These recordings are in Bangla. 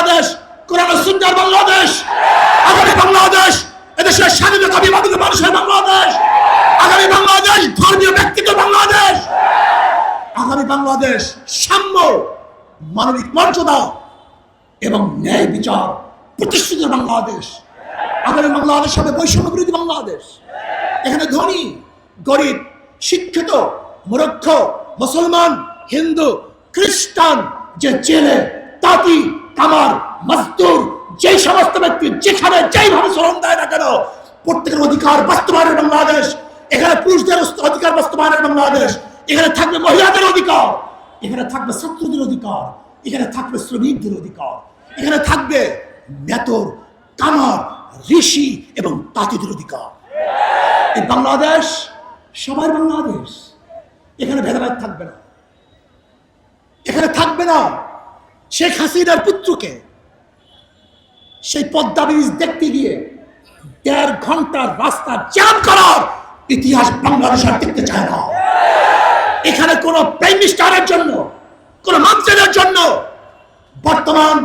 বাংলাদেশ, কোরআন সুন্দর বাংলাদেশ। আগামী বাংলাদেশ, এদেশের স্বাধীনতা বিভাজিত মানুষের বাংলাদেশ। আগামী বাংলাদেশ, ধর্মীয় ব্যক্তিত্ব বাংলাদেশ। আগামী বাংলাদেশ, সাম্য, মানবিক মর্যাদা এবং ন্যায় বিচার প্রতিষ্ঠিত বাংলাদেশ। আগামী বাংলাদেশ হবে বৈষম্য বিরোধী বাংলাদেশ। এখানে ধনী, গরিব, শিক্ষিত মুরক্ষ মুসলমান, হিন্দু, খ্রিস্টান, যে জেলে, তাঁতি কামার মজদুর যেই সমস্ত ব্যক্তি যেখানে যেইভাবে শ্রম দেয় না কেন, প্রত্যেকের অধিকার বাস্তবায়নের বাংলাদেশ। এখানে পুরুষদের অধিকার বাস্তবায়নের বাংলাদেশ। এখানে থাকবে মহিলাদের অধিকার। এখানে থাকবে ছাত্রদের অধিকার। এখানে থাকবে শ্রমিকদের অধিকার। এখানে থাকবে নেতর, কামার, ঋষি এবং তাঁতিদের অধিকার। এই বাংলাদেশ সবার বাংলাদেশ। এখানে ভেদাভেদ থাকবে না। এখানে থাকবে না শেখ হাসিনার পুত্রকে সেই পদ্মা ব্রিজ দেখতে গিয়ে দেড় ঘণ্টার রাস্তা জ্যাম করার ইতিহাস বাংলাদেশ আর দেখতে চায় না। এখানে কোন প্রাইম মিনিস্টারের জন্য, কোন মন্ত্রীদের জন্য, বর্তমান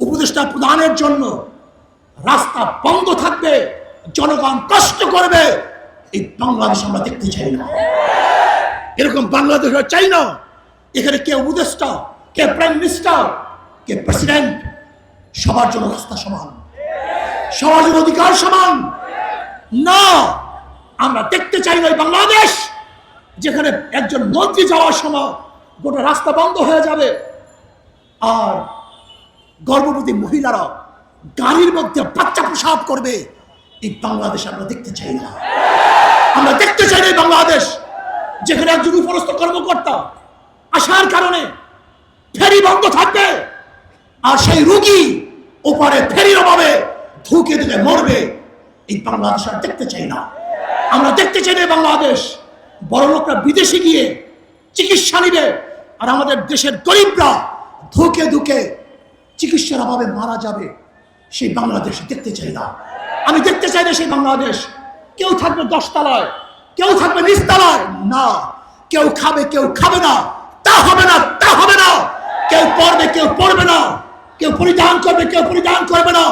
উপদেষ্টা প্রদানের জন্য রাস্তা বন্ধ থাকবে, জনগণ কষ্ট করবে, এই বাংলাদেশ আমরা দেখতে চাই না। এরকম বাংলাদেশ চাই না। এখানে কে উপদেষ্টা? কে প্রাইম মিনিস্টার, কে প্রেসিডেন্ট, সবার জন্য রাস্তা সমান। সবার জন্য অধিকার সমান। না, আমরা দেখতে চাই না বাংলাদেশ, যেখানে একজন মন্ত্রী যাওয়ার সময় গোটা রাস্তা বন্ধ হয়ে যাবে। আর গর্ভবতী মহিলারা গাড়ির মধ্যে বাচ্চা প্রসাব করবে, এই বাংলাদেশ আমরা দেখতে চাই না। আমরা দেখতে চাই না বাংলাদেশ, যেখানে একজন উপরস্থ কর্মকর্তা আসার কারণে ফেরি বন্ধ থাকবে। আর সেই রুগী ওপারে ফেরির অভাবে ধুকে ধুকে মরবে, এই বাংলাদেশ আর দেখতে চাই না। আমরা দেখতে চাই না বাংলাদেশ। বড় লোকরা বিদেশে গিয়ে চিকিৎসা নিবে, আর আমাদের দেশের গরিবরা ধুকে ধুকে চিকিৎসার অভাবে মারা যাবে, সেই বাংলাদেশ দেখতে চাই না। আমি দেখতে চাই না সেই বাংলাদেশ। কেউ থাকবে দশতলায়, কেউ থাকবে নিচতলায়, না। কেউ খাবে কেউ খাবে না। তা হবে না, তা হবে না। কেউ পড়বে কেউ পড়বে না। কেউ পরিধান করবে, কেউ পরিধান করবে না।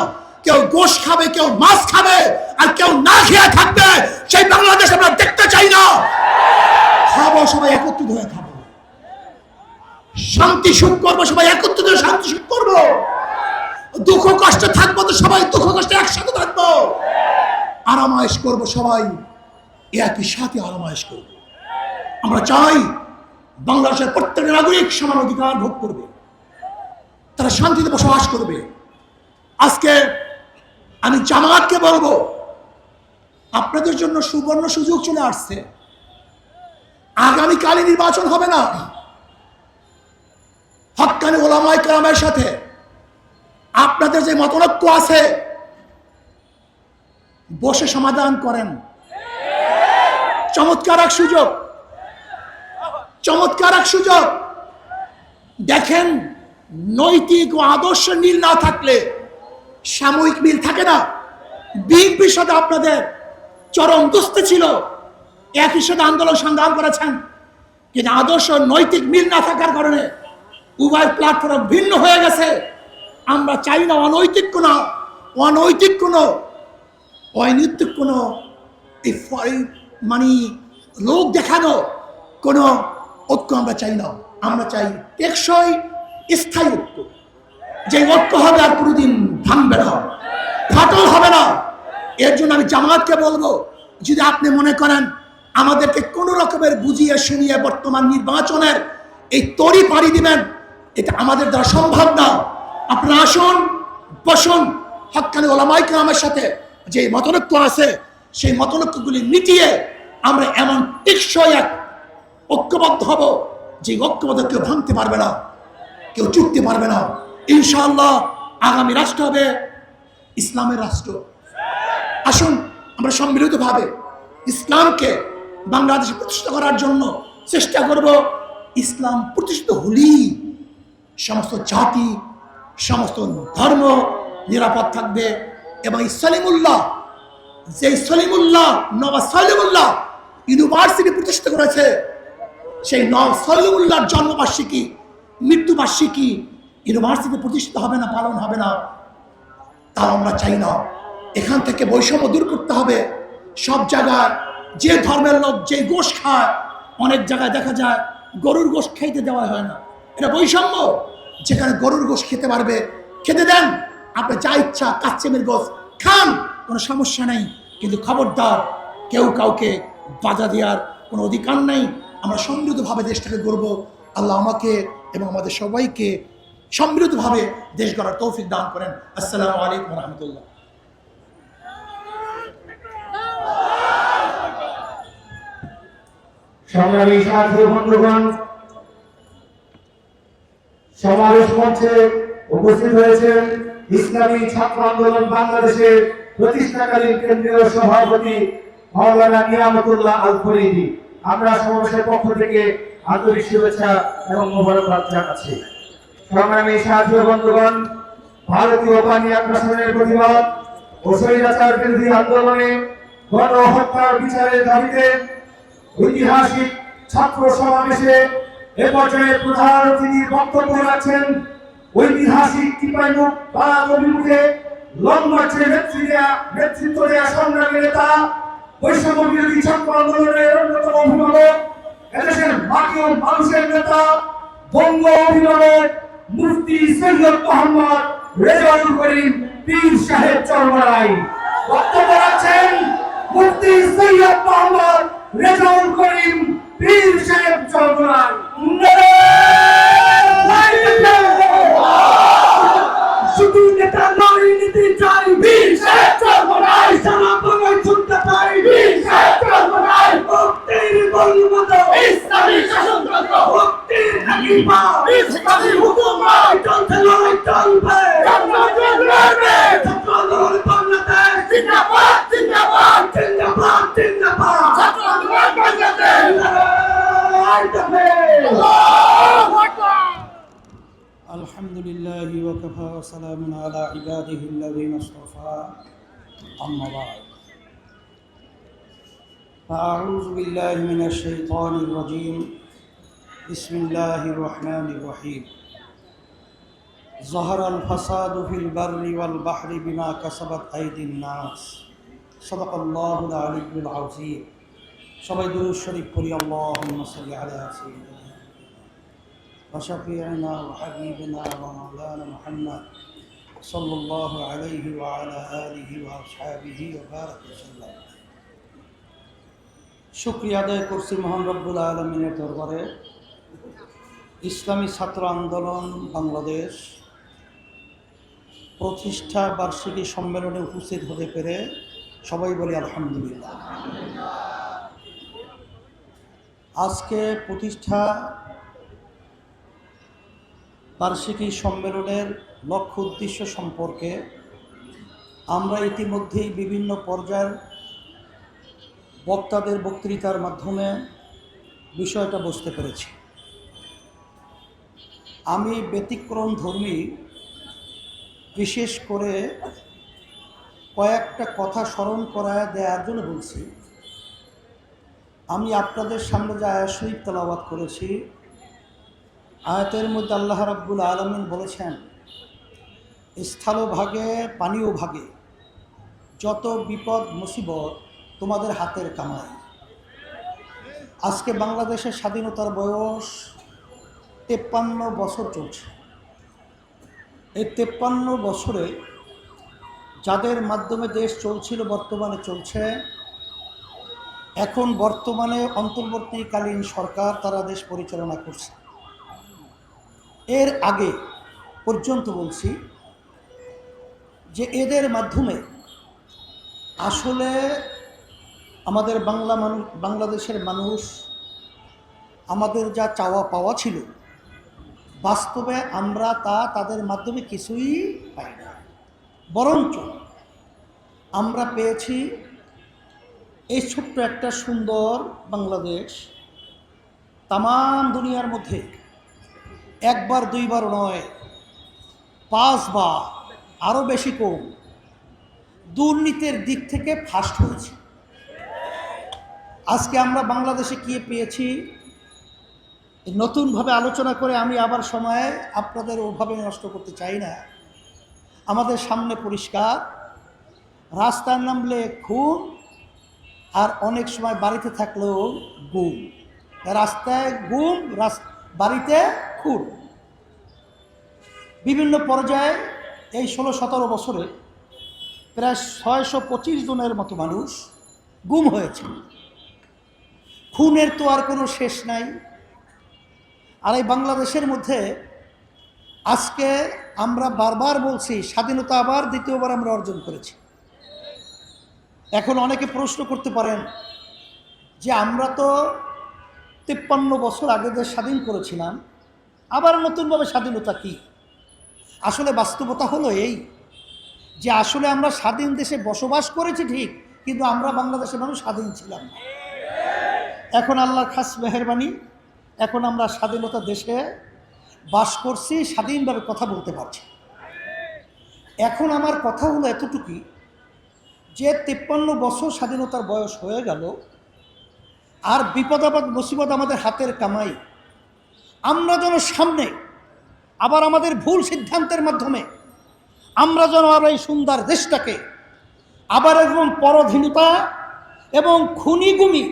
কেউ গোশ খাবে, কেউ মাছ খাবে, আর কেউ না খেয়ে থাকবে, সেই বাংলাদেশ আমরা দেখতে চাই না। খাব, সবাই একত্রিত হয়ে খাব। শান্তি সুখ করব, সবাই একত্রিত হয়ে শান্তি সুখ করব। দুঃখ কষ্ট থাকব তো সবাই দুঃখ কষ্ট একসাথে থাকব। আরামায়েশ করব সবাই, একই সাথে আরামায়েশ করব। আমরা চাই বাংলাদেশের প্রত্যেক নাগরিক সমান অধিকার ভোগ করবে। তারা শান্তিতে বসবাস করবে। আজকে আমি জামাতকে বলব, আপনাদের জন্য সুবর্ণ সুযোগ চলে আসছে। আগামীকালে নির্বাচন হবে না। হকানি ওলামায় কালামের সাথে আপনাদের যে মতনৈক্য আছে, বসে সমাধান করেন। চমৎকার এক সুযোগ। চমৎকার এক সুযোগ। দেখেন নৈতিক ও আদর্শ মিল না থাকলে সাময়িক মিল থাকে না। বিএনপির সাথে আপনাদের চরম দুস্তি ছিল। একই সাথে আন্দোলন সংগ্রাম করেছেন। কিন্তু আদর্শ নৈতিক মিল না থাকার কারণে উভয় প্ল্যাটফর্ম ভিন্ন হয়ে গেছে। আমরা চাই না অনৈতিক কোনো অনৈতিক কোনো অনৈতিক কোনো মানে লোক দেখানো কোনো ঐক্য আমরা চাই না। আমরা চাই টেকসই স্থায়ী ঐক্য যে ঐক্য হবে আর কোনোদিন ভাঙবে না। ফাটল হবে না। এর জন্য আমি জামাতকে বলব, যদি আপনি মনে করেন আমাদেরকে কোনো রকমের বুঝিয়ে শুনিয়ে বর্তমান নির্বাচনের এই তরি পাড়ি দিবেন, এটা আমাদের দ্বারা সম্ভব না। আপনারা আসুন, বসুন, হকানি ওলামাই আমার সাথে যে মতনৈক্য আছে, সেই মতনৈক্যগুলি মিটিয়ে আমরা এমন টেকসই এক ঐক্যবদ্ধ হব যে ঐক্যবদ্ধ কেউ ভাঙতে পারবে না। কেউ চুকতে পারবে না। ইনশাআল্লাহ আগামী রাষ্ট্র হবে ইসলামের রাষ্ট্র। আসুন, আমরা সম্মিলিতভাবে ইসলামকে বাংলাদেশে প্রতিষ্ঠা করার জন্য চেষ্টা করব ইসলাম প্রতিষ্ঠিত হলেই সমস্ত জাতি, সমস্ত ধর্ম নিরাপদ থাকবে এবং সলিমুল্লাহ যে সলিমুল্লাহ, নবাব সলিমুল্লাহ ইউনিভার্সিটি প্রতিষ্ঠিত করেছে, সেই নব সলিমুল্লাহর জন্মবার্ষিকী মৃত্যুবার্ষিকী ইউনিভার্সিটি প্রতিষ্ঠিত হবে না, পালন হবে না তা আমরা চাই না। এখান থেকে বৈষম্য দূর করতে হবে। সব জায়গায় যে ধর্মের লোক যে গোশ খায়, অনেক জায়গায় দেখা যায় গরুর গোশ খাইতে দেওয়া হয় না। এটা বৈষম্য। যেখানে গরুর গোশ খেতে পারবে, খেতে দেন। আপনি যা ইচ্ছা কাচ্চেমের গোশ খান, কোনো সমস্যা নেই। কিন্তু খবরদার, কেউ কাউকে বাধা দেওয়ার কোনো অধিকার নেই। আমরা সমৃদ্ধভাবে দেশটাকে গড়ব। আল্লাহ আমাকে এবং আমাদের সবাইকে সমৃদ্ধভাবে দেশ গড়ার তৌফিক দান করেন। আসসালামু আলাইকুম রহমতুল্লাহ। সমাবেশ উপস্থিত ইসলামী ছাত্র আন্দোলন বাংলাদেশের কেন্দ্রীয় সভাপতি আল আমরা সমাবেশের পক্ষ থেকে আন্তরিক শুভেচ্ছা এবং মোবারকবাদ জানাচ্ছি। সংগ্রামী সাথী বন্ধুগণ, ভারতীয় পানি আগ্রাসনের প্রতিবাদ ও স্বৈরাচার বিরোধী আন্দোলনে গণহত্যার বিচারের দাবিতে ঐতিহাসিক ছাত্র সমাবেশে এ পর্যায়ে প্রধান অতিথির বক্তব্য রাখছেন ঐতিহাসিক টিপাইমুখ বাংলা অভিমুখে লং দেয়া, নেতৃত্ব দেয়া সংগ্রামী নেতা, বৈষম্য বিরোধী ছাত্র আন্দোলনের অন্যতম অভিভাবক, এদেশের মাটি ও মানুষের নেতা, বঙ্গ অভিভাবক মুফতি সৈয়দ মোহাম্মদ রেজাউল করিম পীর সাহেব চরমারাই বক্তব্য রাখছেন মুফতি সৈয়দ মোহাম্মদ রেজাউল করিম পীর সাহেব চরমারাই শুধু নেতা নয় নীতি চাই বীর সাহেব চরমারাই সারা বাংলায় শুনতে চাই বীর সাহেব চরমারাই মুক্তির বলমত ইসলামী শাসনতন্ত্র মুক্তির হাকিমা ইসলামী হুকুমা চলছে লড়াই চলবে চলবে ছাত্র আন্দোলন বাংলাদেশ জিন্দাবাদ জিন্দাবাদ জিন্দাবাদ জিন্দাবাদ ছাত্র আন্দোলন বাংলাদেশ লড়াই চলবে الحمد لله وكفى وسلام على عباده الذين اصطفى أما بعد فأعوذ بالله من الشيطان الرجيم بسم الله الرحمن الرحيم ظهر الفساد في البر والبحر بما كسبت أيدي الناس صدق الله العلي العظيم সবাই দুরূদ শরীফ পড়ি আল্লাহুম্মা সাল্লি আলা সাইয়্যিদিনা وشفيعنا وحبيبنا ومولانا محمد صلى الله عليه وعلى آله وأصحابه وبارك وسلم শুক্রিয়া আদায় করছি মহান রব্বুল আলমিনের দরবারে। ইসলামী ছাত্র আন্দোলন বাংলাদেশ প্রতিষ্ঠা বার্ষিকী সম্মেলনে উপস্থিত হতে পেরে সবাই বলি আলহামদুলিল্লাহ। আজকে প্রতিষ্ঠা বার্ষিকী সম্মেলনের লক্ষ্য উদ্দেশ্য সম্পর্কে আমরা ইতিমধ্যেই বিভিন্ন পর্যায়ের বক্তাদের বক্তৃতার মাধ্যমে বিষয়টা বুঝতে পেরেছি। আমি ব্যতিক্রম ধর্মী বিশেষ করে কয়েকটা কথা স্মরণ করায় দেওয়ার জন্য বলছি। আমি আপনাদের সামনে যে আয়া তেলাবাদ করেছি, আয়াতের মধ্যে আল্লাহ রাব্বুল আলমিন বলেছেন, স্থল ভাগে, পানীয় ভাগে যত বিপদ, মুসিবত তোমাদের হাতের কামাই। আজকে বাংলাদেশের স্বাধীনতার বয়স তেপ্পান্ন বছর চলছে। এই তেপ্পান্ন বছরে যাদের মাধ্যমে দেশ চলছিল, বর্তমানে চলছে, এখন বর্তমানে অন্তর্বর্তীকালীন সরকার তারা দেশ পরিচালনা করছে। এর আগে পর্যন্ত বলছি যে এদের মাধ্যমে আসলে আমাদের বাংলা মানুষ বাংলাদেশের মানুষ আমাদের যা চাওয়া পাওয়া ছিল, বাস্তবে আমরা তা তাদের মাধ্যমে কিছুই পাই না। বরঞ্চ আমরা পেয়েছি এই ছোট্ট একটা সুন্দর বাংলাদেশ তাম দুনিয়ার মধ্যে। একবার, দুইবার নয়, পাঁচবার, আরও বেশি কম, দুর্নীতির দিক থেকে ফার্স্ট হয়েছে। আজকে আমরা বাংলাদেশে কি পেয়েছি? নতুনভাবে আলোচনা করে আমি আবার সময়ে আপনাদের ওভাবে নষ্ট করতে চাই না। আমাদের সামনে পরিষ্কার রাস্তায় নামলে খুন, আর অনেক সময় বাড়িতে থাকলেও গুম। রাস্তায় গুম বাড়িতে খুন। বিভিন্ন পর্যায়ে এই ষোলো সতেরো বছরে প্রায় ছয়শো পঁচিশ জনের মতো মানুষ গুম হয়েছে। খুনের তো আর কোনো শেষ নাই। আর এই বাংলাদেশের মধ্যে আজকে আমরা বারবার বলছি, স্বাধীনতা আবার দ্বিতীয়বার আমরা অর্জন করেছি। এখন অনেকে প্রশ্ন করতে পারেন যে আমরা তো তিপ্পান্ন বছর আগে যে স্বাধীন করেছিলাম, আবার নতুনভাবে স্বাধীনতা কি? আসলে বাস্তবতা হলো এই যে আসলে আমরা স্বাধীন দেশে বসবাস করেছি ঠিক, কিন্তু আমরা বাংলাদেশের মানুষ স্বাধীন ছিলাম না। এখন আল্লাহর খাস মেহরবানি, এখন আমরা স্বাধীনতা দেশে বাস করছি, স্বাধীনভাবে কথা বলতে পারছি। এখন আমার কথা হলো এতটুকুই যে তিপ্পান্ন বছর স্বাধীনতার বয়স হয়ে গেল, আর বিপদ আপদ মুসিবত আমাদের হাতের কামাই। আমরা যেন সামনে, আবার আমাদের ভুল সিদ্ধান্তের মাধ্যমে, আমরা যেন আর এই সুন্দর দেশটাকে আবার এরকম পরধীনতা এবং খুনিগুমি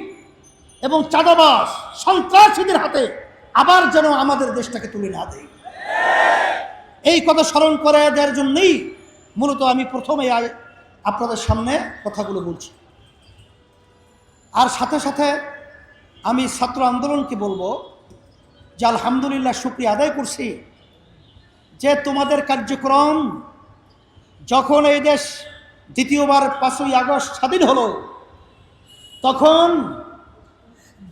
এবং চাঁদাবাস সন্ত্রাসীদের হাতে আবার যেন আমাদের দেশটাকে তুলে না দেয়। এই কথা স্মরণ করে দেওয়ার জন্যই মূলত আমি প্রথমে আপনাদের সামনে কথাগুলো বলছি। আর সাথে সাথে আমি ছাত্র আন্দোলনকে বলব যে আলহামদুলিল্লাহ শুক্রিয়া আদায় করছি যে তোমাদের কার্যক্রম যখন এই দেশ দ্বিতীয়বার পাঁচই আগস্ট স্বাধীন হলো, তখন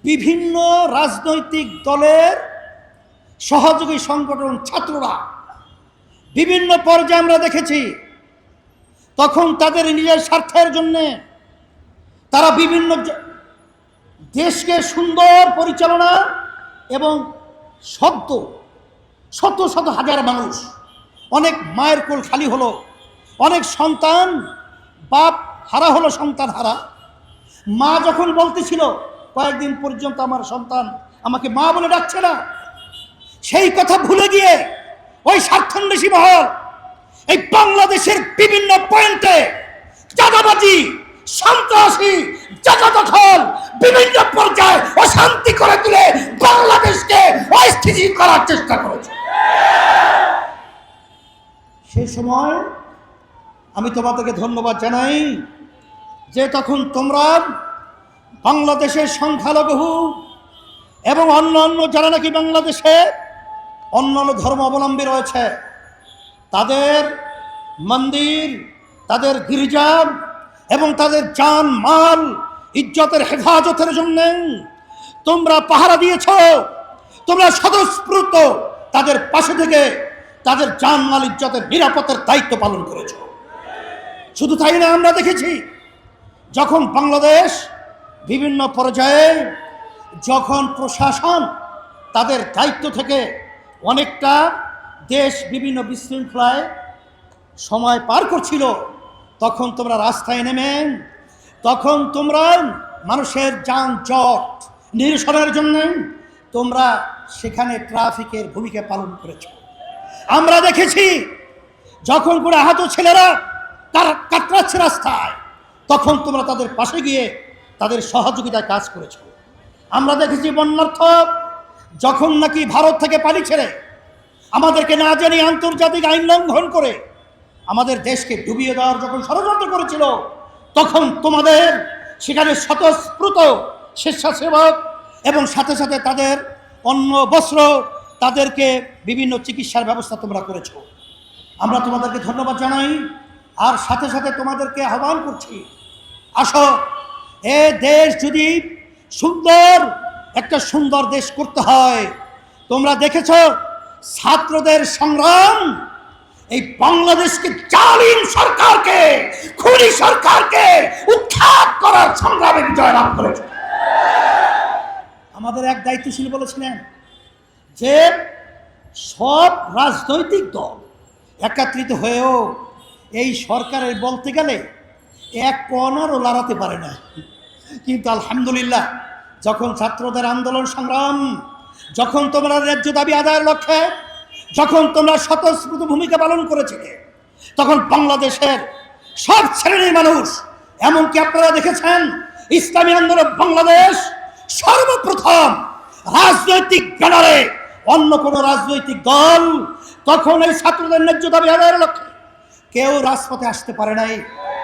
বিভিন্ন রাজনৈতিক দলের সহযোগী সংগঠন ছাত্ররা বিভিন্ন পর্যায়ে আমরা দেখেছি, তখন তাদের নিজের স্বার্থের জন্যে তারা বিভিন্ন দেশকে সুন্দর পরিচালনা এবং সদ্য শত শত হাজার মানুষ, অনেক মায়ের কোল খালি হলো, অনেক সন্তান, বাপ হারা হলো সন্তান হারা। মা যখন বলতেছিল কয়েকদিন পর্যন্ত আমার সন্তান আমাকে মা বলে ডাকছে না। সেই কথা ভুলে গিয়ে ওই স্বার্থান্বেষী মহল, এই বাংলাদেশের বিভিন্ন পয়েন্টে চাঁদাবাজি, সন্ত্রাসী জায়গা দখল বিভিন্ন পর্যায়ে অশান্তি করে তুলে বাংলাদেশকে অস্থিতি করার চেষ্টা করেছে। সেই সময় আমি তোমাদেরকে ধন্যবাদ জানাই যে তখন তোমরা বাংলাদেশের সংখ্যালঘু এবং অন্য অন্য যারা নাকি বাংলাদেশে অন্য অন্য ধর্ম অবলম্বী রয়েছে, তাদের মন্দির, তাদের গির্জা এবং তাদের জান, মাল, ইজ্জতের হেফাজতের জন্য তোমরা পাহারা দিয়েছ, তোমরা স্বতঃস্ফূর্ত তাদের পাশে থেকে তাদের জান, মাল, ইজ্জতের নিরাপত্তার দায়িত্ব পালন করেছ। শুধু তাই না, আমরা দেখেছি যখন বাংলাদেশ বিভিন্ন পর্যায়ে যখন প্রশাসন তাদের দায়িত্ব থেকে অনেকটা দেশ বিভিন্ন বিশৃঙ্খলায় সময় পার করছিল, তখন তোমরা রাস্তায় নেমেন তখন তোমরা মানুষের যান যানজট নিরসনের জন্য তোমরা সেখানে ট্রাফিকের ভূমিকা পালন করেছ। আমরা দেখেছি, যখন করে আহত ছেলেরা তারা কাতরাচ্ছে রাস্তায়, তখন তোমরা তাদের পাশে গিয়ে তাদের সহযোগিতায় কাজ করেছ আমরা দেখেছি বন্যার্থ, যখন নাকি ভারত থেকে পানি ছেড়ে আমাদেরকে না জানিয়ে আন্তর্জাতিক আইন লঙ্ঘন করে আমাদের দেশকে ডুবিয়ে দেওয়ার যখন ষড়যন্ত্র করেছিল, তখন তোমাদের সেখানে স্বতঃস্ফূর্ত স্বেচ্ছাসেবক এবং সাথে সাথে তাদের অন্ন, বস্ত্র, তাদেরকে বিভিন্ন চিকিৎসার ব্যবস্থা তোমরা করেছ। আমরা তোমাদেরকে ধন্যবাদ জানাই, আর সাথে সাথে তোমাদেরকে আহ্বান করছি, আসো এ দেশ যদি সুন্দর, একটা সুন্দর দেশ করতে হয়। তোমরা দেখেছ, ছাত্রদের সংগ্রাম? এই বাংলাদেশকে জালিম সরকারকে, খুনি সরকারকে উৎখাত করার সংগ্রামে বিজয় লাভ করেছে। আমাদের এক দায়িত্বশীল বলেছিলেন যে, সব রাজনৈতিক দল একত্রিত হয়েও এই সরকারের বলতে গেলে এক কণারও লড়াতে পারে না। কিন্তু আলহামদুলিল্লাহ, যখন ছাত্রদের আন্দোলন সংগ্রাম, যখন তোমরা ন্যায্য দাবি আদায়ের লক্ষ্যে, যখন তোমরা স্বতঃস্ফূর্ত ভূমিকা পালন করেছিলে, তখন বাংলাদেশের সব শ্রেণির মানুষ, এমনকি আপনারা দেখেছেন, ইসলামী আন্দোলন বাংলাদেশ সর্বপ্রথম রাজনৈতিক ব্যানারে অন্য কোনো রাজনৈতিক দল তখন এই ছাত্রদের ন্যায্য দাবি আদায়ের লক্ষ্যে কেউ রাজপথে আসতে পারে নাই।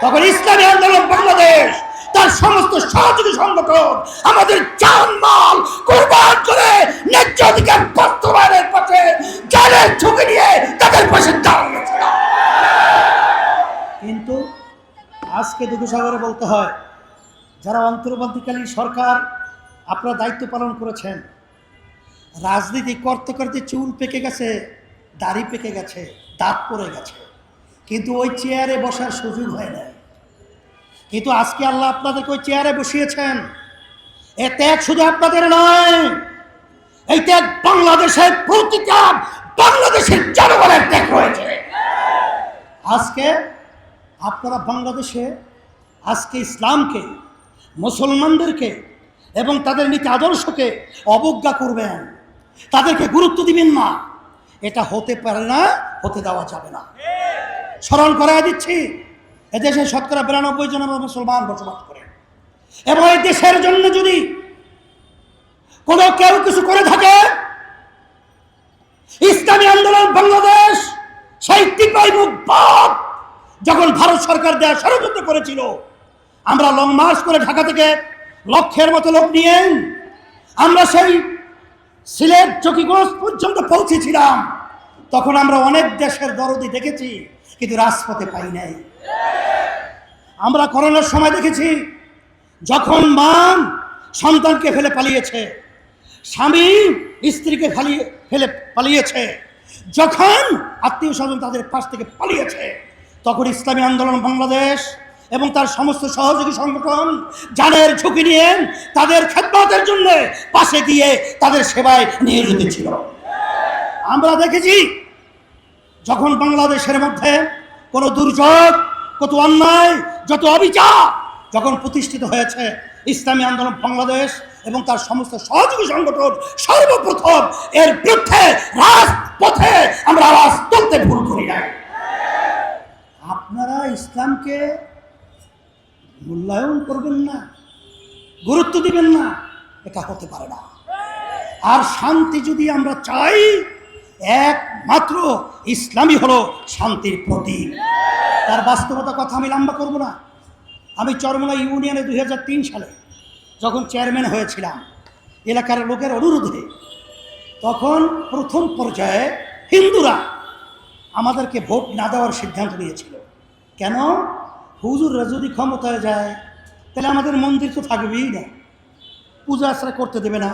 তখন ইসলামী আন্দোলন বাংলাদেশ, তার সমস্ত সহযোগী সংগঠন আমাদের জানমাল কোরবান করে ন্যায্য অধিকার বাস্তবায়নের পথে জানের ঝুঁকি নিয়ে তাদের পাশে দাঁড়িয়েছিল। কিন্তু আজকে দুঃখসাগরে বলতে হয়, যারা অন্তর্বর্তীকালীন সরকার আপনারা দায়িত্ব পালন করেছেন, রাজনীতি করতে করতে চুল পেকে গেছে, দাড়ি পেকে গেছে, দাঁত পড়ে গেছে, কিন্তু ওই চেয়ারে বসার সুযোগ হয় না কিন্তু আজকে আল্লাহ আপনাদেরকে ওই চেয়ারে বসিয়েছেন। এ ত্যাগ শুধু আপনাদের নয়, এই ত্যাগ বাংলাদেশের প্রতিটা বাংলাদেশের জনগণের ত্যাগ রয়েছে। আজকে আপনারা বাংলাদেশে, আজকে ইসলামকে, মুসলমানদেরকে এবং তাদের নীতি আদর্শকে অবজ্ঞা করবেন। তাদেরকে গুরুত্ব দিবেন না। এটা হতে পারে না, হতে দেওয়া যাবে না। স্মরণ করাই দিচ্ছি এদেশে শতকরা বিরানব্বই জন মুসলমান বসবাস করে। এবং এই দেশের জন্য যদি কোনো কেউ কিছু করে থাকে, ইসলামী আন্দোলন বাংলাদেশ যখন ভারত সরকার দেয়া ষড়যন্ত্র করেছিল, আমরা লং মার্চ করে ঢাকা থেকে লক্ষের মতো লোক নিয়ে আমরা সেই সিলেট চকিগঞ্জ পর্যন্ত পৌঁছেছিলাম। তখন আমরা অনেক দেশের দরদি দেখেছি, কিন্তু রাজপথে পাই নাই। আমরা করোনার সময় দেখেছি, যখন মা সন্তানকে ফেলে পালিয়েছে, স্বামী স্ত্রীকে ফালিয়ে, ফেলে পালিয়েছে, যখন আত্মীয় স্বজন তাদের পাশ থেকে পালিয়েছে, তখন ইসলামী আন্দোলন বাংলাদেশ এবং তার সমস্ত সহযোগী সংগঠন জানের ঝুঁকি নিয়ে তাদের খেদমতের জন্য পাশে গিয়ে তাদের সেবায় নিয়োজিত ছিল। আমরা দেখেছি, যখন বাংলাদেশের মধ্যে কোনো দুর্যোগ কত অন্যায়, যত অবিচার যখন প্রতিষ্ঠিত হয়েছে ইসলামী আন্দোলন বাংলাদেশ এবং তার সমস্ত সহযোগী সংগঠন সর্বপ্রথম এর বিরুদ্ধে রাজপথে আমরা আওয়াজ তুলতে ভুল করি না আপনারা ইসলামকে মূল্যায়ন করবেন না, গুরুত্ব দিবেন না, এটা হতে পারে না। আর শান্তি যদি আমরা চাই একমাত্র ইসলামই হলো শান্তির প্রতীক। তার বাস্তবতা কথা আমি লম্বা করব না। আমি চরমলা ইউনিয়নে দু হাজার তিন সালে যখন চেয়ারম্যান হয়েছিলাম এলাকার লোকের অনুরোধে, তখন প্রথম পর্যায়ে হিন্দুরা আমাদেরকে ভোট না দেওয়ার সিদ্ধান্ত নিয়েছিল। কেন? হুজুররা যদি ক্ষমতায় যায়, তাহলে আমাদের মন্দির তো থাকবেই না। পূজা আশ্রা করতে দেবে না।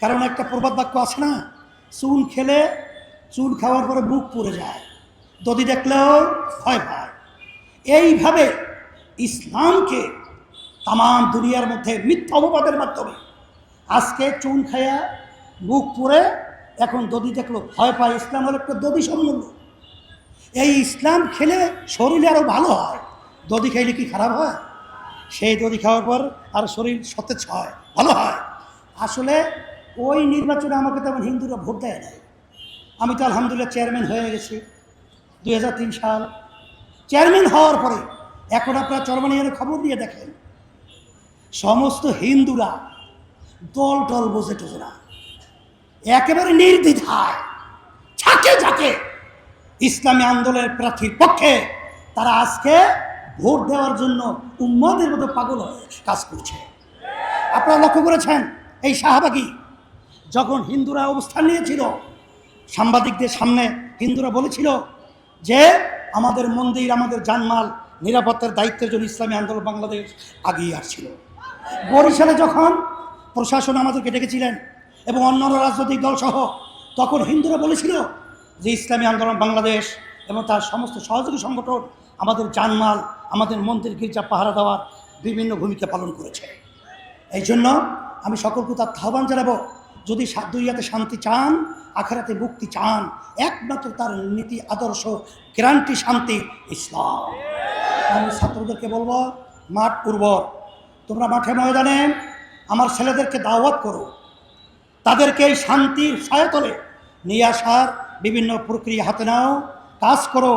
কারণ একটা প্রবাদ বাক্য আছে না, চুন খেলে চুন খাওয়ার পরে বুক পড়ে যায়। দদি দেখলেও ভয় পায় এইভাবে ইসলামকে তাম দুনিয়ার মধ্যে মিথ্যা অপবাদের মাধ্যমে আজকে চুন খায়া বুক পুড়ে, এখন দদি দেখল ভয় পায় ইসলাম হলো একটা দদি সম্মূল্য। এই ইসলাম খেলে শরীরে আরও ভালো হয়। দদি খাইলে কি খারাপ হয়? সেই দদি খাওয়ার পর আর শরীর সতেজ হয়, ভালো হয়। আসলে ওই নির্বাচনে আমাকে তেমন হিন্দুরা ভোট দেয় নাই। আমি তো আলহামদুলিল্লাহ চেয়ারম্যান হয়ে গেছি। দু হাজার তিন সাল। চেয়ারম্যান হওয়ার পরে এখন আপনারা চরমানিয়ার খবর দিয়ে দেখেন, সমস্ত হিন্দুরা দল টল টোঝে না একেবারে নির্দ্বিধায়, ঝাঁকে ঝাঁকে ইসলামী আন্দোলনের প্রার্থীর পক্ষে তারা আজকে ভোট দেওয়ার জন্য উম্মদের মতো পাগল হয়ে কাজ করছে। আপনারা লক্ষ্য করেছেন, এই শাহবাগী যখন হিন্দুরা অবস্থান নিয়েছিল সাংবাদিকদের সামনে হিন্দুরা বলেছিল যে আমাদের মন্দির, আমাদের জানমাল নিরাপত্তার দায়িত্বের জন্য ইসলামী আন্দোলন বাংলাদেশ আগিয়ে আসছিল। বরিশালে যখন প্রশাসন আমাদেরকে ডেকেছিলেন এবং অন্যান্য রাজনৈতিক দলসহ, তখন হিন্দুরা বলেছিল যে ইসলামী আন্দোলন বাংলাদেশ এবং তার সমস্ত সহযোগী সংগঠন আমাদের জানমাল, আমাদের মন্দির, গির্জা, পাহারা দেওয়ার বিভিন্ন ভূমিকা পালন করেছে। এই জন্য আমি সকলকে তার আহ্বান জানাব, যদি সা- দুনিয়াতে শান্তি চান আখেরাতে মুক্তি চান। একমাত্র তার নীতি, আদর্শ, গ্যারান্টি, শান্তি, ইসলাম। আমি ছাত্রদেরকে বলব, মাঠ উর্বর। তোমরা মাঠে ময়দানে আমার ছেলেদেরকে দাওয়াত করো। তাদেরকে এই শান্তির ছায়াতলে নিয়ে আসার বিভিন্ন প্রক্রিয়া হাতে নাও, কাজ করো।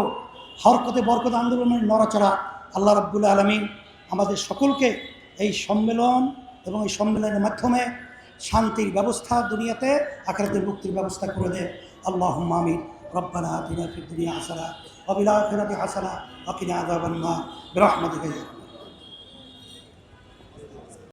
হরকতে বরকত আন্দোলনের নড়াচড়া আল্লাহ রাব্বুল আলমিন আমাদের সকলকে এই সম্মেলন এবং এই সম্মেলনের মাধ্যমে শান্তির ব্যবস্থা দুনিয়াতে, আখরাতের মুক্তির ব্যবস্থা করে দেয় আল্লাহ মামিন রব্বানা দিনা ফিদ দুনিয়া হাসানা, ওয়া বিল আখিরাতি হাসানা, ওয়া কিনা আযাবান নার বিরহমাতিকা ইয়া